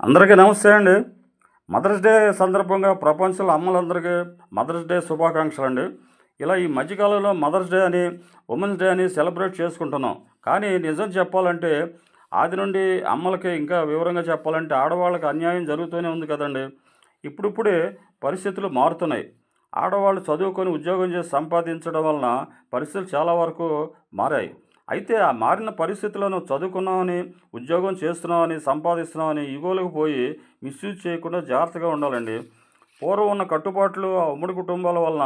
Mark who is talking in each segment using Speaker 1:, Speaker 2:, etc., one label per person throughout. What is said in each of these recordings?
Speaker 1: అందరికీ నమస్తే అండి. మదర్స్ డే సందర్భంగా ప్రపంచంలో అమ్మలందరికీ మదర్స్ డే శుభాకాంక్షలు అండి. ఇలా ఈ మధ్యకాలంలో మదర్స్ డే అని ఉమెన్స్ డే అని సెలబ్రేట్ చేసుకుంటున్నాం. కానీ నిజం చెప్పాలంటే ఆది నుండి అమ్మలకి ఇంకా వివరంగా చెప్పాలంటే ఆడవాళ్ళకి అన్యాయం జరుగుతూనే ఉంది కదండి. ఇప్పుడిప్పుడే పరిస్థితులు మారుతున్నాయి. ఆడవాళ్ళు చదువుకొని ఉద్యోగం చేసి సంపాదించడం వలన పరిస్థితులు చాలా వరకు మారాయి. అయితే ఆ మారిన పరిస్థితులను చదువుకున్నామని ఉద్యోగం చేస్తున్నామని సంపాదిస్తున్నామని ఇగోలకు పోయి మిస్యూజ్ చేయకుండా జాగ్రత్తగా ఉండాలండి. పూర్వం ఉన్న కట్టుబాట్లు ఆ ఉమ్మడి కుటుంబాల వలన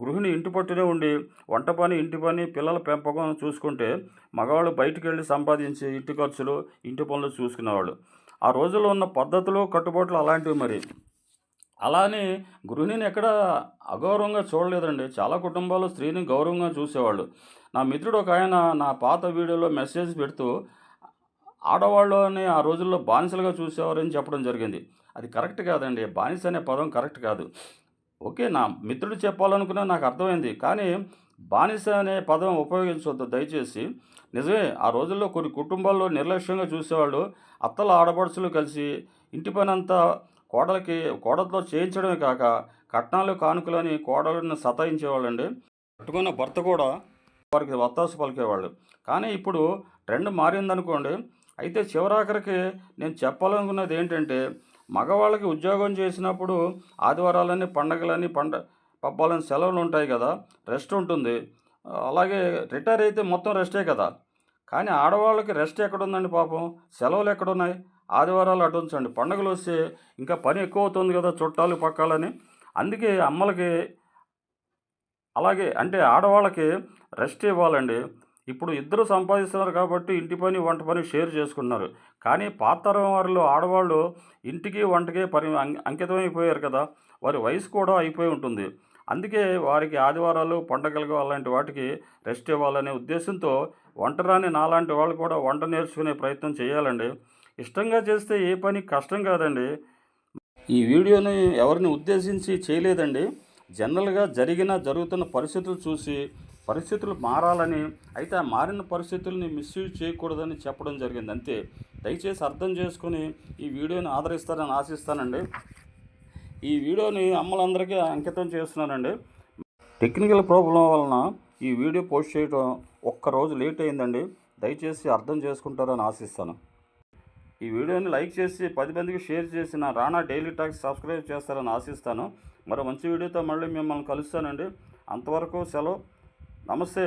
Speaker 1: గృహిణి ఇంటి పట్టునే ఉండి వంట పని ఇంటి పని పిల్లల పెంపకం చూసుకుంటే మగవాళ్ళు బయటికి వెళ్ళి సంపాదించి ఇంటి ఖర్చులు ఇంటి పనులు చూసుకునేవాళ్ళు. ఆ రోజుల్లో ఉన్న పద్ధతులు కట్టుబాట్లు అలాంటివి మరి. అలానే గృహిణిని ఎక్కడ అగౌరవంగా చూడలేదండి. చాలా కుటుంబాలు స్త్రీని గౌరవంగా చూసేవాళ్ళు. నా మిత్రుడు ఒక ఆయన నా పాత వీడియోలో మెసేజ్ పెడుతూ ఆడవాళ్ళని ఆ రోజుల్లో బానిసలుగా చూసేవారని చెప్పడం జరిగింది. అది కరెక్ట్ కాదండి. బానిస అనే పదం కరెక్ట్ కాదు. ఓకే నా మిత్రుడు చెప్పాలనుకున్నా నాకు అర్థమైంది. కానీ బానిస అనే పదం ఉపయోగించవద్దు దయచేసి నిజమే ఆ రోజుల్లో కొన్ని కుటుంబాల్లో నిర్లక్ష్యంగా చూసేవాళ్ళు అత్తల ఆడపడుచులు కలిసి ఇంటి పని అంతా కోడలకి కోడలతో చేయించడమే కాక కట్నాలు కానుకలని కోడలను సతాయించేవాళ్ళండి. కట్టుకున్న భర్త కూడా వారికి వత్తాసు పలికేవాళ్ళు. కానీ ఇప్పుడు ట్రెండ్ మారిందనుకోండి. అయితే చివరాఖరికి నేను చెప్పాలనుకున్నది ఏంటంటే మగవాళ్ళకి ఉద్యోగం చేసినప్పుడు ఆదివారాలని పండగలని పండ పబ్బాలని సెలవులు ఉంటాయి కదా రెస్ట్ ఉంటుంది. అలాగే రిటైర్ అయితే మొత్తం రెస్టే కదా. కానీ ఆడవాళ్ళకి రెస్ట్ ఎక్కడుందండి పాపం? సెలవులు ఎక్కడున్నాయి? ఆదివారాలు అటు ఉంచండి. పండుగలు వస్తే ఇంకా పని ఎక్కువ అవుతుంది కదా చుట్టాలు పక్కాలని. అందుకే అమ్మలకి అలాగే అంటే ఆడవాళ్ళకి రెస్ట్ ఇవ్వాలండి. ఇప్పుడు ఇద్దరు సంపాదిస్తున్నారు కాబట్టి ఇంటి పని వంట పని షేర్ చేసుకున్నారు కానీ పాత తరం వారిలో ఆడవాళ్ళు ఇంటికి వంటకి పని అం- అంకితమైపోయారు కదా. వారి వయసు కూడా అయిపోయి ఉంటుంది. అందుకే వారికి ఆదివారాలు పండగలు అలాంటి వాటికి రెస్ట్ ఇవ్వాలనే ఉద్దేశంతో వంట రాని నాలాంటి వాళ్ళు కూడా వంట నేర్చుకునే ప్రయత్నం చేయాలండి. ఇష్టంగా చేస్తే ఏ పని కష్టం కాదండి. ఈ వీడియోని ఎవరిని ఉద్దేశించి చేయలేదండి. జనరల్గా జరిగిన జరుగుతున్న పరిస్థితులు చూసి పరిస్థితులు మారాలని అయితే ఆ మారిన పరిస్థితుల్ని మిస్యూజ్ చేయకూడదని చెప్పడం జరిగింది. అంతే. దయచేసి అర్థం చేసుకుని ఈ వీడియోని ఆదరిస్తారని ఆశిస్తానండి. ఈ వీడియోని అమ్మలందరికీ అంకితం చేస్తున్నానండి. టెక్నికల్ ప్రాబ్లం వలన ఈ వీడియో పోస్ట్ చేయడం ఒక్క రోజు లేట్ అయిందండి. దయచేసి అర్థం చేసుకుంటారని ఆశిస్తాను. ఈ వీడియోని లైక్ చేసి పది మందికి షేర్ చేసిన రాణా డైలీ టాక్స్ సబ్స్క్రైబ్ చేస్తారని ఆశిస్తాను. మరో మంచి వీడియోతో మళ్ళీ మిమ్మల్ని కలుస్తానండి. అంతవరకు సెలవు. నమస్తే.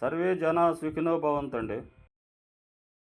Speaker 1: సర్వే జన సుఖినో భవంతండి.